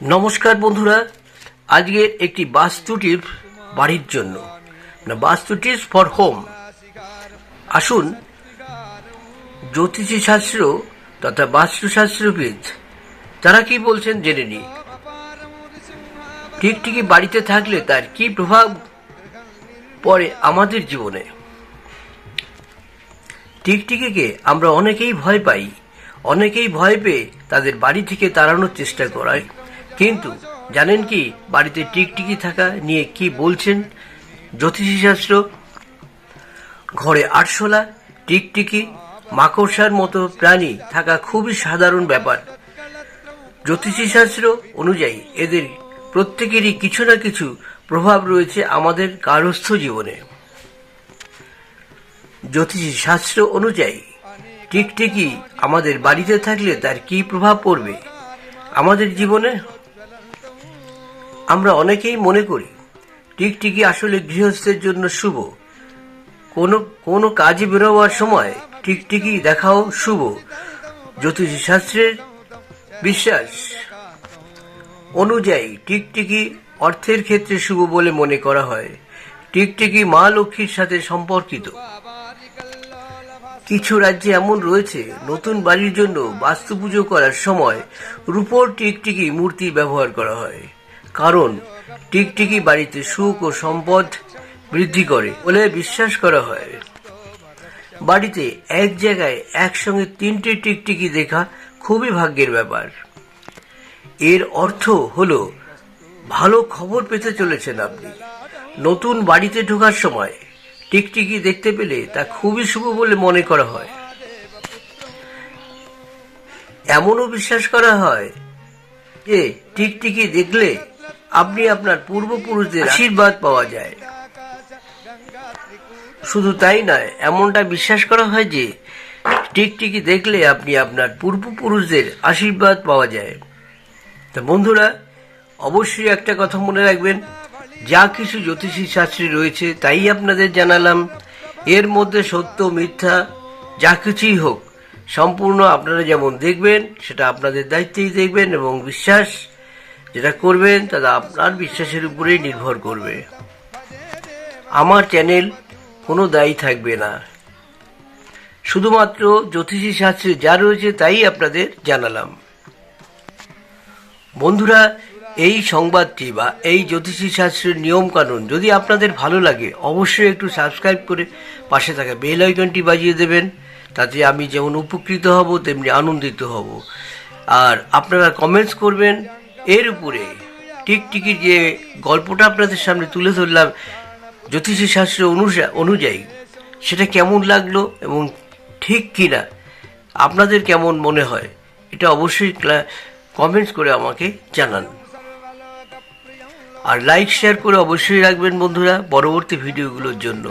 নমস্কার বন্ধুরা আজকে একটি বাস্তু টিপ বাড়ির জন্য। না বাস্তু টিপস ফর হোম আসুন, জ্যোতিষী শাস্ত্র তথা বাস্তুশাস্ত্রবিদ তারা কি বলছেন জেনে নিই। টিকটিকি বাড়িতে থাকলে তার কি প্রভাব পড়ে আমাদের জীবনে? টিকটিকিকে আমরা অনেকেই ভয় পাই, অনেকেই ভয় পেয়ে তাদের বাড়ি থেকে তাড়ানোর চেষ্টা করায় কিন্তু জানেন কি, বাড়িতে টিকটিকি থাকা নিয়ে কি বলছেন? জ্যোতিষী শাস্ত্র, ঘরে আরশোলা টিকটিকি, মাকড়সার মতো প্রাণী থাকা খুবই সাধারণ ব্যাপার। জ্যোতিষী শাস্ত্র অনুযায়ী এদের প্রত্যেকেরই কিছু না কিছু প্রভাব রয়েছে আমাদের কারস্থ জীবনে। জ্যোতিষী শাস্ত্র অনুযায়ী, টিকটিকি আমাদের বাড়িতে থাকলে তার কি প্রভাব পড়বে? আমাদের জীবনে আমরা অনেকেই মনে করি, টিকটিকি আসলে গৃহস্থের জন্য শুভ। কোনো কোনো কাজে বেরোবার সময় টিকটিকি দেখাও শুভ। জ্যোতিষী শাস্ত্রের বিশ্বাস অনুযায়ী টিকটিকি অর্থের ক্ষেত্রে শুভ বলে মনে করা হয়। টিকটিকি মা লক্ষ্মীর সাথে সম্পর্কিত। কিছু রাজ্যে এমন রয়েছে, নতুন বাড়ির জন্য বাস্তু পুজো করার সময় রূপোর টিকটিকি মূর্তি ব্যবহার করা হয়। কারণ টিকটিকি বাড়িতে সুখ ও সম্পদ বৃদ্ধি করে বলে বিশ্বাস করা হয়। বাড়িতে এক জায়গায় একসঙ্গে তিনটে টিকটিকি দেখা খুবই ভাগ্যের ব্যাপার। এর অর্থ হলো, ভালো খবর পেতে চলেছেন আপনি। নতুন বাড়িতে ঢোকার সময় টিকটিকি দেখতে পেলে তা খুবই শুভ বলে মনে করা হয়। এমনও বিশ্বাস করা হয় যে টিকটিকি দেখলে আপনি আপনার পূর্বপুরুষদের আশীর্বাদ পাওয়া যায়। শুধু তাই নয়, এমনটা বিশ্বাস করা হয় যে, টিকটিকি দেখলে আপনি আপনার পূর্বপুরুষদের আশীর্বাদ পাওয়া যায়। তা বন্ধুরা, অবশ্যই একটা কথা মনে রাখবেন, যা কিছু জ্যোতিষী শাস্ত্রে রয়েছে তাই আপনাদের জানালাম। এর মধ্যে সত্য, মিথ্যা, যা কিছুই হোক, সম্পূর্ণ আপনারা যেমন দেখবেন, সেটা আপনাদের দায়িত্বেই দেখবেন এবং বিশ্বাস যেটা করবেন তা আপনার বিশ্বাসের উপরেই নির্ভর করবে। আমার চ্যানেল কোনো দায়ী থাকবে না। শুধুমাত্র জ্যোতিষী শাস্ত্রে যা রয়েছে তাই আপনাদের জানালাম। বন্ধুরা, এই সংবাদটি বা এই জ্যোতিষী শাস্ত্রের নিয়ম কানুন যদি আপনাদের ভালো লাগে, অবশ্যই একটু সাবস্ক্রাইব করে পাশে থাকা বেল আইকনটি বাজিয়ে দেবেন, তাতে আমি যেমন উপকৃত হব, তেমনি আনন্দিত হব। আর আপনারা কমেন্টস করবেন এর উপরে টিকটিকির যে গল্পটা আপনাদের সামনে তুলে ধরলাম, জ্যোতিষী শাস্ত্র অনুযায়ী, সেটা কেমন লাগল এবং ঠিক কিনা, আপনাদের কেমন মনে হয়, এটা অবশ্যই কমেন্টস করে আমাকে জানান। আর লাইক শেয়ার করে অবশ্যই রাখবেন বন্ধুরা পরবর্তী ভিডিওগুলোর জন্য।